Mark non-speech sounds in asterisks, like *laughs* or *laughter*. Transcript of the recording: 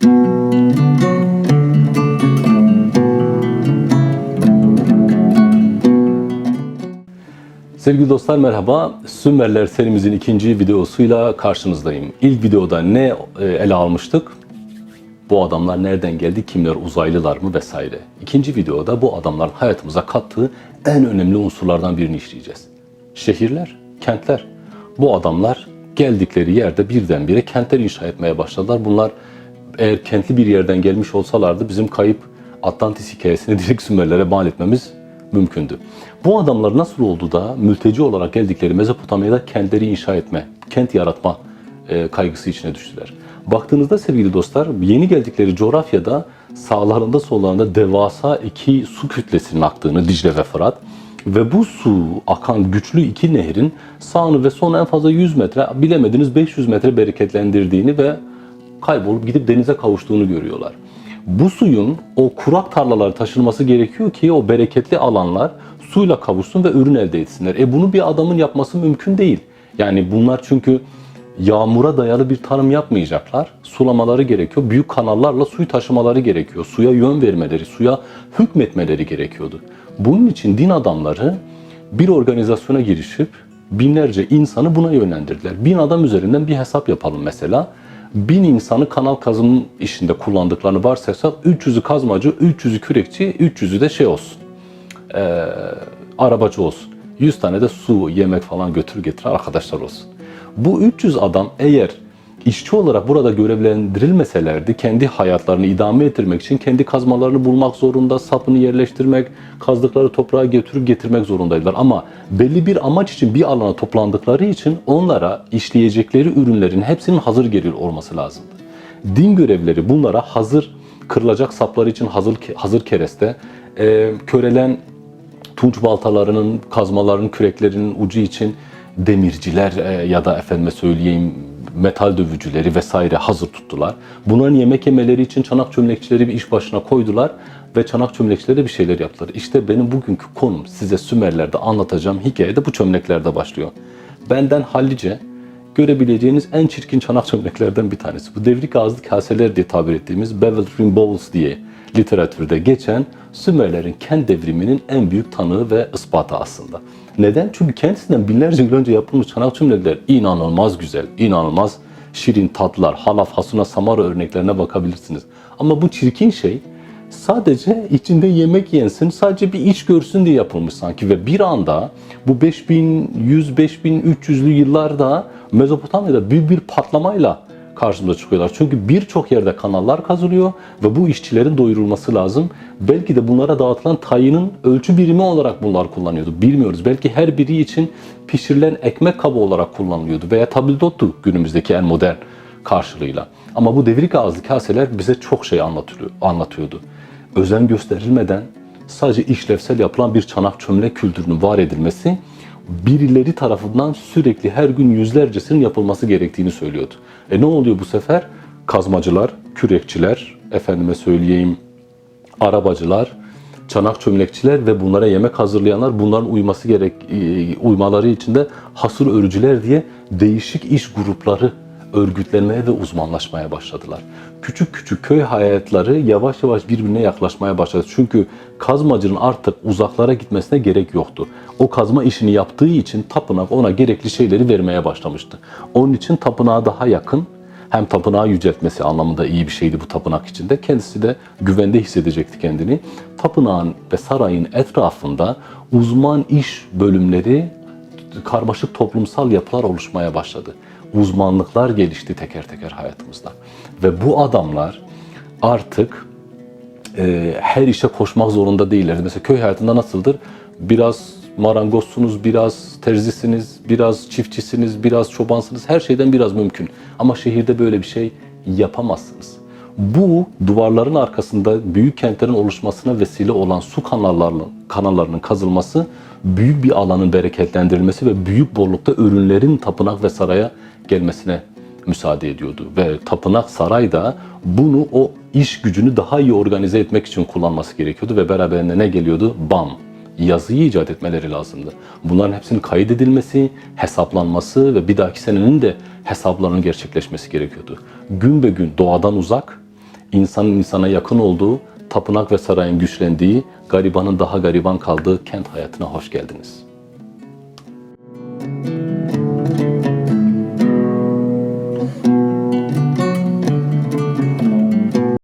Sevgili dostlar merhaba. Sümerler serimizin ikinci videosuyla karşınızdayım. İlk videoda ne e, ele almıştık? Bu adamlar nereden geldi, kimler, uzaylılar mı vesaire. İkinci videoda bu adamların hayatımıza kattığı en önemli unsurlardan birini işleyeceğiz. Şehirler, kentler. Bu adamlar geldikleri yerde birdenbire kentler inşa etmeye başladılar. Bunlar eğer kentli bir yerden gelmiş olsalardı bizim kayıp Atlantis hikayesini *laughs* direkt Sümerlere mal etmemiz mümkündü. Bu adamlar nasıl oldu da mülteci olarak geldikleri Mezopotamya'da kentleri inşa etme, kent yaratma e, kaygısı içine düştüler. Baktığınızda sevgili dostlar yeni geldikleri coğrafyada sağlarında sollarında devasa iki su kütlesinin aktığını Dicle ve Fırat ve bu su akan güçlü iki nehrin sağını ve sonu en fazla 100 metre bilemediniz 500 metre bereketlendirdiğini ve kaybolup gidip denize kavuştuğunu görüyorlar. Bu suyun o kurak tarlalara taşınması gerekiyor ki o bereketli alanlar suyla kavuşsun ve ürün elde etsinler. E bunu bir adamın yapması mümkün değil. Yani bunlar çünkü yağmura dayalı bir tarım yapmayacaklar. Sulamaları gerekiyor. Büyük kanallarla suyu taşımaları gerekiyor. Suya yön vermeleri, suya hükmetmeleri gerekiyordu. Bunun için din adamları bir organizasyona girişip binlerce insanı buna yönlendirdiler. Bin adam üzerinden bir hesap yapalım mesela. Bin insanı kanal kazım işinde kullandıklarını varsaysak 300'ü kazmacı, 300'ü kürekçi, 300'ü de şey olsun. Ee, arabacı olsun. 100 tane de su, yemek falan götür getir arkadaşlar olsun. Bu 300 adam eğer işçi olarak burada görevlendirilmeselerdi kendi hayatlarını idame ettirmek için kendi kazmalarını bulmak zorunda, sapını yerleştirmek, kazdıkları toprağa götürüp getirmek zorundaydılar. Ama belli bir amaç için bir alana toplandıkları için onlara işleyecekleri ürünlerin hepsinin hazır geliyor olması lazımdı. Din görevleri bunlara hazır kırılacak saplar için hazır hazır kereste, e, körelen tunç baltalarının, kazmaların, küreklerinin ucu için demirciler e, ya da efendime söyleyeyim metal dövücüleri vesaire hazır tuttular. Bunların yemek yemeleri için çanak çömlekçileri bir iş başına koydular ve çanak çömlekçileri bir şeyler yaptılar. İşte benim bugünkü konum size Sümerler'de anlatacağım hikayede bu çömleklerde başlıyor. Benden hallice görebileceğiniz en çirkin çanak çömleklerden bir tanesi. Bu devrik ağızlı kaseler diye tabir ettiğimiz beveled ring bowls diye literatürde geçen Sümerlerin kent devriminin en büyük tanığı ve ispatı aslında. Neden? Çünkü kendisinden binlerce yıl önce yapılmış çanak çömlekler inanılmaz güzel, inanılmaz şirin tatlar, halaf, hasuna, samara örneklerine bakabilirsiniz. Ama bu çirkin şey sadece içinde yemek yensin, sadece bir iç görsün diye yapılmış sanki ve bir anda bu 5100-5300'lü yıllarda Mezopotamya'da büyük bir patlamayla karşımıza çıkıyorlar. Çünkü birçok yerde kanallar kazılıyor ve bu işçilerin doyurulması lazım. Belki de bunlara dağıtılan tayının ölçü birimi olarak bunlar kullanıyordu. Bilmiyoruz. Belki her biri için pişirilen ekmek kabı olarak kullanılıyordu veya tabildottu günümüzdeki en modern karşılığıyla. Ama bu devrik ağızlı kaseler bize çok şey anlatıyor, anlatıyordu. Özen gösterilmeden sadece işlevsel yapılan bir çanak çömlek kültürünün var edilmesi birileri tarafından sürekli her gün yüzlercesinin yapılması gerektiğini söylüyordu. E ne oluyor bu sefer? Kazmacılar, kürekçiler, efendime söyleyeyim arabacılar, çanak çömlekçiler ve bunlara yemek hazırlayanlar bunların uyması gerek e, uymaları için de hasır örücüler diye değişik iş grupları örgütlenmeye ve uzmanlaşmaya başladılar. Küçük küçük köy hayatları yavaş yavaş birbirine yaklaşmaya başladı. Çünkü kazmacının artık uzaklara gitmesine gerek yoktu. O kazma işini yaptığı için tapınak ona gerekli şeyleri vermeye başlamıştı. Onun için tapınağa daha yakın hem tapınağı yüceltmesi anlamında iyi bir şeydi bu tapınak içinde. Kendisi de güvende hissedecekti kendini. Tapınağın ve sarayın etrafında uzman iş bölümleri, karmaşık toplumsal yapılar oluşmaya başladı. Uzmanlıklar gelişti teker teker hayatımızda. Ve bu adamlar artık e, her işe koşmak zorunda değiller. Mesela köy hayatında nasıldır? Biraz marangozsunuz, biraz terzisiniz, biraz çiftçisiniz, biraz çobansınız. Her şeyden biraz mümkün. Ama şehirde böyle bir şey yapamazsınız. Bu duvarların arkasında büyük kentlerin oluşmasına vesile olan su kanallarının, kanallarının kazılması, büyük bir alanın bereketlendirilmesi ve büyük bollukta ürünlerin tapınak ve saraya gelmesine müsaade ediyordu. Ve tapınak saray da bunu o iş gücünü daha iyi organize etmek için kullanması gerekiyordu ve beraberinde ne geliyordu? BAM, yazıyı icat etmeleri lazımdı. Bunların hepsinin kaydedilmesi, hesaplanması ve bir dahaki senenin de hesaplarının gerçekleşmesi gerekiyordu. Gün be gün doğadan uzak, insanın insana yakın olduğu, tapınak ve sarayın güçlendiği, garibanın daha gariban kaldığı kent hayatına hoş geldiniz.